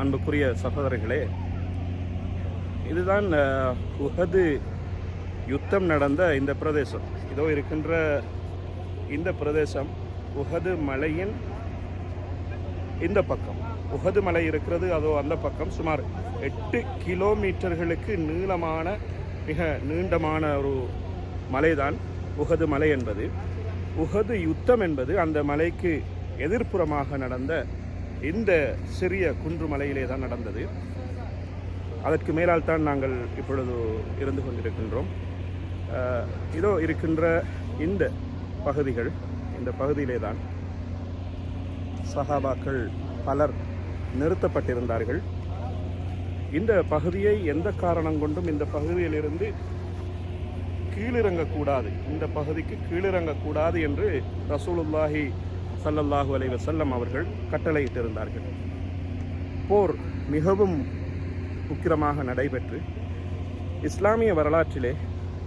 அன்புக்குரிய சகோதரர்களே இதுதான் உஹது யுத்தம் நடந்த இந்த பிரதேசம். இதோ இருக்கின்ற இந்த பிரதேசம் உஹது மலையின் இந்த பக்கம். உஹது மலை இருக்கிறது அதோ அந்த பக்கம் சுமார் எட்டு கிலோமீட்டர்களுக்கு நீளமான மிக நீண்டமான ஒரு மலைதான் உஹது மலை என்பது. உஹது யுத்தம் என்பது அந்த மலைக்கு எதிர்ப்புறமாக நடந்த இந்த சிறிய குன்று மலையிலே தான் நடந்தது. அதற்கு மேலால் தான் நாங்கள் இப்பொழுது இருந்து கொண்டிருக்கின்றோம். இதோ இருக்கின்ற இந்த பகுதிகள் இந்த பகுதியிலே தான் சஹாபாக்கள் பலர் நிறுத்தப்பட்டிருந்தார்கள். இந்த பகுதியை எந்த காரணம் கொண்டும் இந்த பகுதியிலிருந்து கீழிறங்கக்கூடாது. இந்த பகுதிக்கு கீழிறங்கக்கூடாது என்று ரசூலுல்லாஹி சல்லல்லாஹு அலைஹி செல்லம் அவர்கள் கட்டளையிட்டிருந்தார்கள். போர் மிகவும் உக்கிரமாக நடைபெற்று இஸ்லாமிய வரலாற்றிலே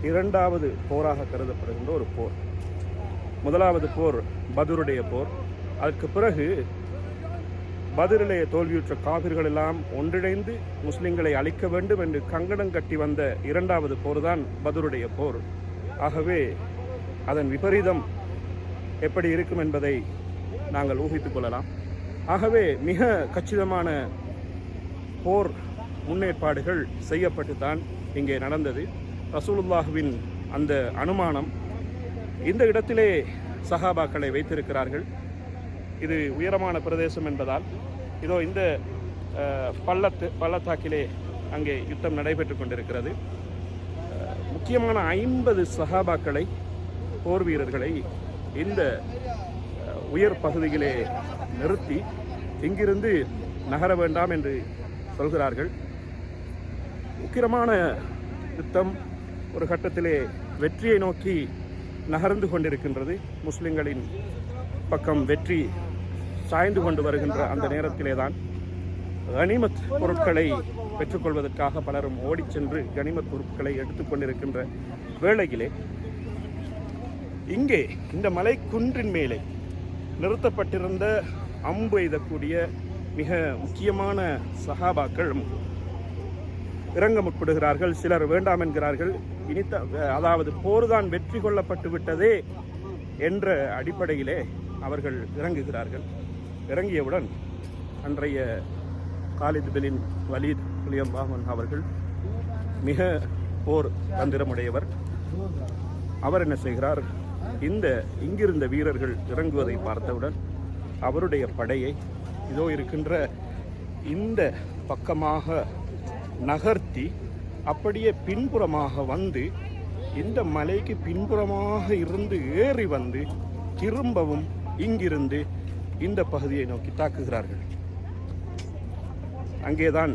இரண்டாவது போராக கருதப்படுகின்ற ஒரு போர். முதலாவது போர் பதுருடைய போர். அதற்கு பிறகு பதிரிலே தோல்வியுற்ற காவிர்கள் எல்லாம் ஒன்றிணைந்து முஸ்லிம்களை அழிக்க வேண்டும் என்று கங்கணம் கட்டி வந்த இரண்டாவது போர்தான் பதுருடைய போர். ஆகவே அதன் விபரீதம் எப்படி இருக்கும் என்பதை நாங்கள் ஊகித்துக் கொள்ளலாம். ஆகவே மிக கச்சிதமான போர் முன்னேற்பாடுகள் செய்யப்பட்டு தான் இங்கே நடந்தது. ரசூலுல்லாஹுவின் அந்த அனுமானம் இந்த இடத்திலே சஹாபாக்களை வைத்திருக்கிறார்கள். இது உயரமான பிரதேசம் என்பதால் இதோ இந்த பள்ளத்து பள்ளத்தாக்கிலே அங்கே யுத்தம் நடைபெற்று கொண்டிருக்கிறது. முக்கியமான ஐம்பது சஹாபாக்களை போர் வீரர்களை இந்த உயர் பகுதியிலே நிறுத்தி இங்கிருந்து நகர வேண்டாம் என்று சொல்கிறார்கள். உக்கிரமான யுத்தம் ஒரு கட்டத்திலே வெற்றியை நோக்கி நகர்ந்து கொண்டிருக்கின்றது. முஸ்லிம்களின் பக்கம் வெற்றி சாய்ந்து கொண்டு வருகின்ற அந்த நேரத்திலே தான் கனிமத் பொருட்களை பெற்றுக்கொள்வதற்காக பலரும் ஓடிச் சென்று கனிமத் பொருட்களை எடுத்துக்கொண்டிருக்கின்ற வேளையிலே இங்கே இந்த மலை குன்றின் மேலே நிறுத்தப்பட்டிருந்த அம்பு எய்தக்கூடிய மிக முக்கியமான சஹாபாக்கள் இறங்க முற்படுகிறார்கள் சிலர் வேண்டாம் என்கிறார்கள். இனித்த அதாவது போர்தான் வெற்றி கொள்ளப்பட்டு விட்டதே என்ற அடிப்படையிலே அவர்கள் இறங்குகிறார்கள். இறங்கியவுடன் அன்றைய காலித் பிலின் வலீத் புலியம்பாமன் அவர்கள் மிக போர் தந்திரமுடையவர். அவர் என்ன செய்கிறார்? இந்த இங்கிருந்த வீரர்கள் இறங்குவதை பார்த்தவுடன் அவருடைய படையை இதோ இருக்கின்ற இந்த பக்கமாக நகர்த்தி அப்படியே பின்புறமாக வந்து இந்த மலைக்கு பின்புறமாக இருந்து ஏறி வந்து திரும்பவும் இங்கிருந்து இந்த பகுதியை நோக்கி தாக்குகிறார்கள். அங்கேதான்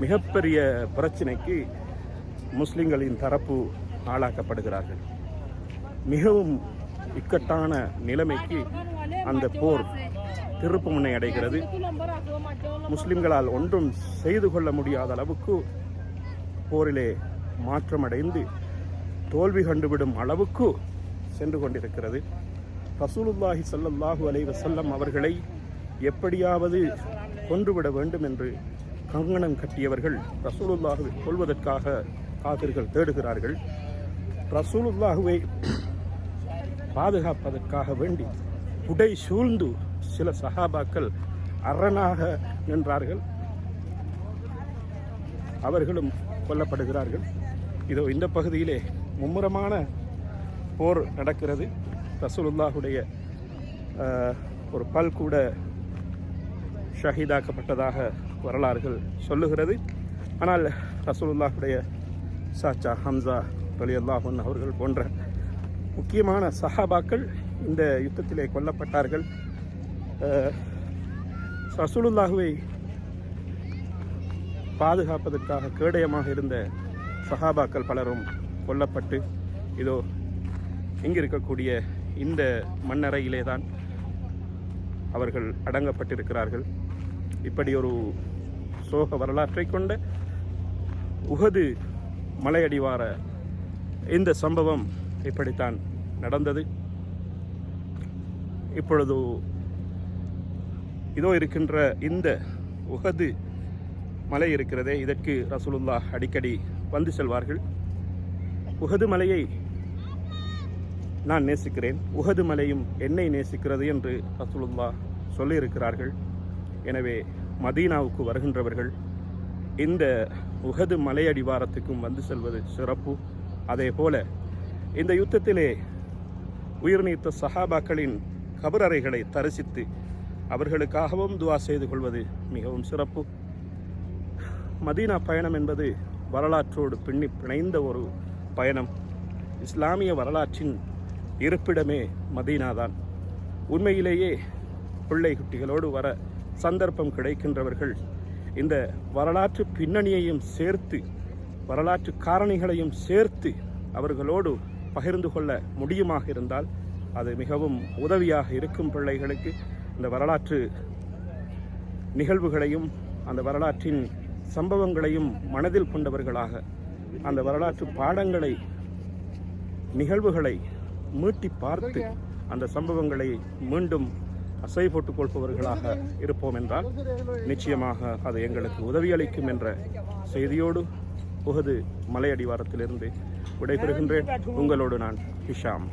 மிகப்பெரிய பிரச்சனைக்கு முஸ்லிம்களின் தரப்பு ஆளாக்கப்படுகிறார்கள். மிகவும் இக்கட்டான நிலைமைக்கு அந்த போர் திருப்புமுனை அடைகிறது. முஸ்லிம்களால் ஒன்றும் செய்து கொள்ள முடியாத அளவுக்கு போரிலே மாற்றமடைந்து தோல்வி கண்டுவிடும் அளவுக்கு சென்று கொண்டிருக்கிறது. ரசூலுல்லாஹி ஸல்லல்லாஹு அலைவசல்லம் அவர்களை எப்படியாவது கொன்றுவிட வேண்டும் என்று கங்கணம் கட்டியவர்கள் ரசூலுல்லாஹுவை கொள்வதற்காக காவிர்கள் தேடுகிறார்கள். ரசூலுல்லாஹுவை பாதுகாப்பதற்காக வேண்டி உடை சூழ்ந்து சில சகாபாக்கள் அரணாக நின்றார்கள். அவர்களும் கொல்லப்படுகிறார்கள். இதோ இந்த பகுதியிலே மும்முரமான போர் நடக்கிறது. ரசூலுல்லாஹுடைய ஒரு பல் கூட ஷஹீதாக்கப்பட்டதாக வரலாறுகள் சொல்லுகிறது. ஆனால் ரசூலுல்லாஹுடைய சாச்சா ஹம்சா ரலியல்லாஹுன் அவர்கள் போன்ற முக்கியமான சஹாபாக்கள் இந்த யுத்தத்திலே கொல்லப்பட்டார்கள். ரசூலுல்லாஹுவை பாதுகாப்பதற்காக கேடயமாக இருந்த சஹாபாக்கள் பலரும் கொல்லப்பட்டு இதோ இங்கே இருக்கக்கூடிய இந்த மண்ணறையிலே தான் அவர்கள் அடங்கப்பட்டிருக்கிறார்கள். இப்படி ஒரு சோக வரலாற்றை கொண்ட உகது மலையடிவார இந்த சம்பவம் இப்படித்தான் நடந்தது. இப்பொழுது இதோ இருக்கின்ற இந்த உகது மலை இருக்கிறதே இதற்கு ரசூலுல்லா அடிக்கடி வந்து செல்வார்கள். உகது மலையை நான் நேசிக்கிறேன். உகது மலையும் என்னை நேசிக்கிறது என்று ரசூலுல்லா சொல்லியிருக்கிறார்கள். எனவே மதீனாவுக்கு வருகின்றவர்கள் இந்த உகது மலையடிவாரத்துக்கும் வந்து செல்வது சிறப்பு. அதே போல இந்த யுத்தத்திலே உயிர் நீத்த சஹாபாக்களின் கபரறைகளை தரிசித்து அவர்களுக்காகவும் துவா செய்து கொள்வது மிகவும் சிறப்பு. மதீனா பயணம் என்பது வரலாற்றோடு பின்னி பிணைந்த ஒரு பயணம். இஸ்லாமிய வரலாற்றின் இருப்பிடமே மதீனாதான். உண்மையிலேயே பிள்ளை குட்டிகளோடு வர சந்தர்ப்பம் கிடைக்கின்றவர்கள் இந்த வரலாற்று பின்னணியையும் சேர்த்து வரலாற்று காரணிகளையும் சேர்த்து அவர்களோடு பகிர்ந்து கொள்ள முடியுமாக இருந்தால் அது மிகவும் உதவியாக இருக்கும் பிள்ளைகளுக்கு. இந்த வரலாற்று நிகழ்வுகளையும் அந்த வரலாற்றின் சம்பவங்களையும் மனதில் கொண்டவர்களாக அந்த வரலாற்று பாடங்களை நிகழ்வுகளை மீட்டி பார்த்து அந்த சம்பவங்களை மீண்டும் அசை போட்டுக் கொள்பவர்களாக இருப்போம் என்றால் நிச்சயமாக அது எங்களுக்கு உதவியளிக்கும் என்ற செய்தியோடு உகது மலையடிவாரத்திலிருந்து விடைபெறுகின்றேன். உங்களோடு நான் ஹிஷாம்.